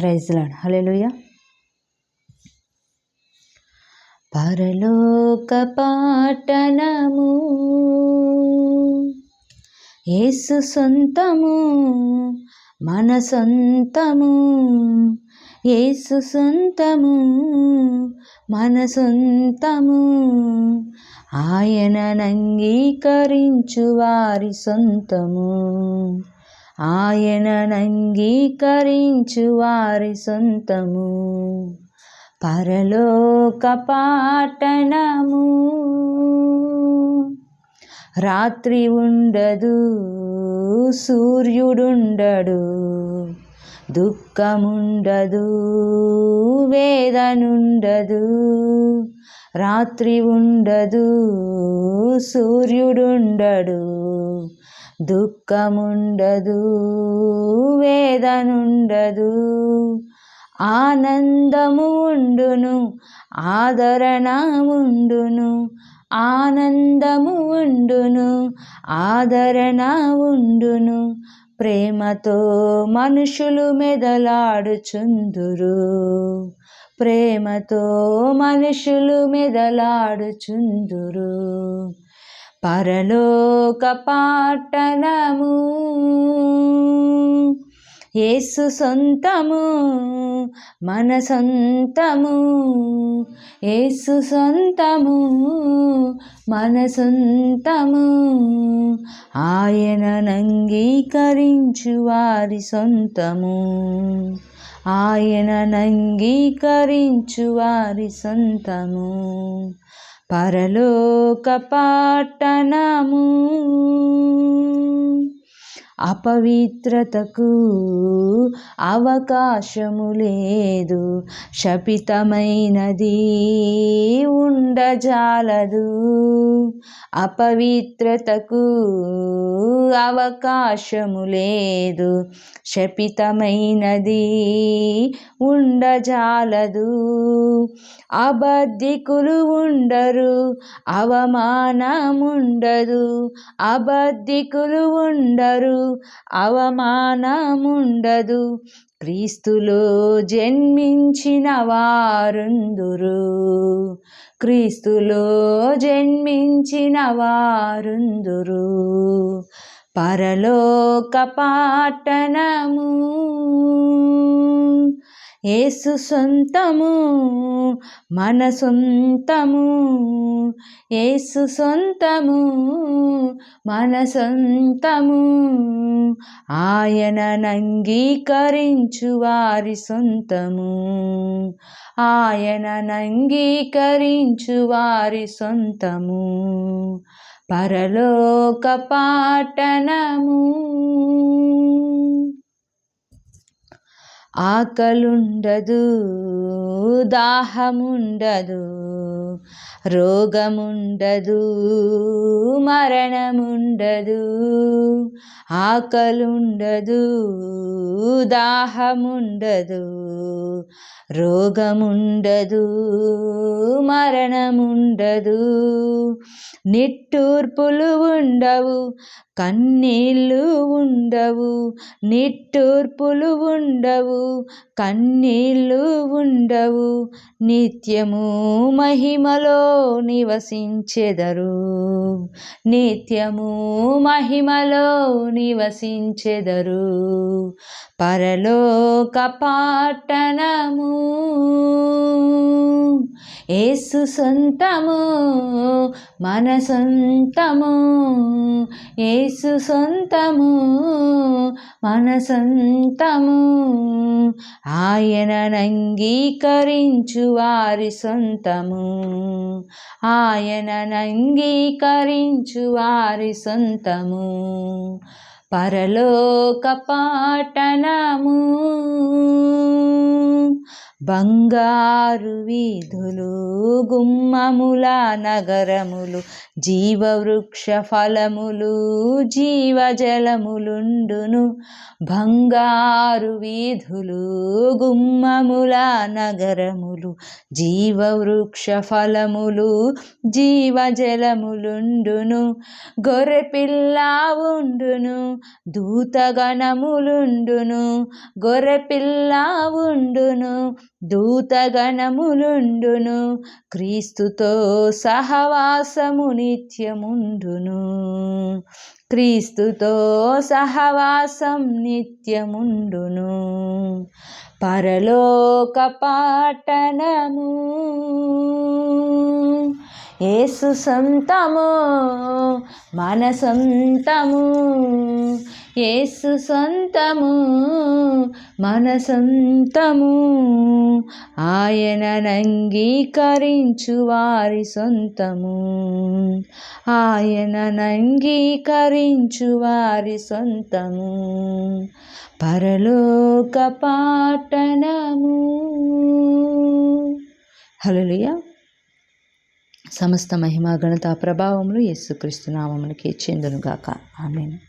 ప్రైజ్లాడ్ hallelujah పరలోక పాటనము యేసు సొంతము మన సొంతము యేసు సొంతము మన సొంతము ఆయననంగీకరించు వారి సొంతము. ఆయననంగీకరించు వారి సొంతము. పరలోక పాటనము రాత్రి ఉండదు సూర్యుడుండడు. దుఃఖముండదు వేదనుండదు. రాత్రి ఉండదు సూర్యుడుండడు దుఃఖముండదు వేదనుండదు. ఆనందము ఉండును ఆదరణ ఉండును ఆనందము ఉండును ఆదరణ ఉండును ప్రేమతో మనుషులు మెదలాడుచుందురు. ప్రేమతో మనుషులు మెదలాడుచుందురు. పరలోక పాటనము యేసు సొంతము మన సొంతము. యేసు సొంతము మన సొంతము. ఆయననంగీకరించు వారి సొంతము. ఆయననంగీకరించు వారి సొంతము. పరలోక పాటనము అపవిత్రతకు అవకాశము లేదు. శపితమైనది ఉండజాలదు. అపవిత్రతకు అవకాశము లేదు. శపితమైనది ఉండజాలదు. అబద్ధికులు ఉండరు అవమానముండదు. అబద్ధికులు ఉండరు అవమానముండదు. క్రీస్తులో జన్మించిన వారుందురు క్రీస్తులో జన్మించిన వారుందురు పరలోక పాటనము ఏసు సొంతము మన సొంతము. ఏసు సొంతము మన సొంతము. ఆయన ఆయననంగీకరించు వారి సొంతము. ఆయన ఆయననంగీకరించు వారి సొంతము. పరలోక పాటనము ఆకలుండదు దాహముండదు రోగముండదు మరణముండదు. ఆకలుండదు దాహముండదు రోగముండదు మరణముండదు. నిట్టూర్పులు ఉండవు కన్నీళ్ళు ఉండవు నిట్టూర్పులు ఉండవు కన్నీళ్ళు ఉండవు. నిత్యము మహిమలో నివసించెదరు. నిత్యము మహిమలో నివసించెదరు. పరలోక పాటనము ఏసు సొంతము మన సొంతము ఏసు సొంతము మన సొంతము ఆయననంగీకరించు వారి సొంతము ఆయననంగీకరించు వారి సొంతము. పరలోక పాటనము బంగారు వీధులు గుమ్మముల నగరములు జీవవృక్ష ఫలములు జీవజలములుండును. బంగారు వీధులు గుమ్మముల నగరములు జీవవృక్ష ఫలములు జీవజలములుండును. గొర్రెపిల్ల ఉండును దూతగణములుండును. గొర్రెపిల్ల ఉండును దూతగణములుండును క్రీస్తుతో సహవాసము నిత్యముండును. క్రీస్తుతో సహవాసం నిత్యముండును. పరలోక పాటనము ఏసు సొంతము మన సొంతము. ఏసు సొంతము మన సొంతము. ఆయననంగీకరించు వారి సొంతము. ఆయననంగీకరించు వారి సొంతము. పరలోక పట్టణము. హలోయ సమస్త మహిమ ఘనత ప్రభావములు యేసుక్రీస్తు నామమునకే చెందునుగాక. ఆమెను.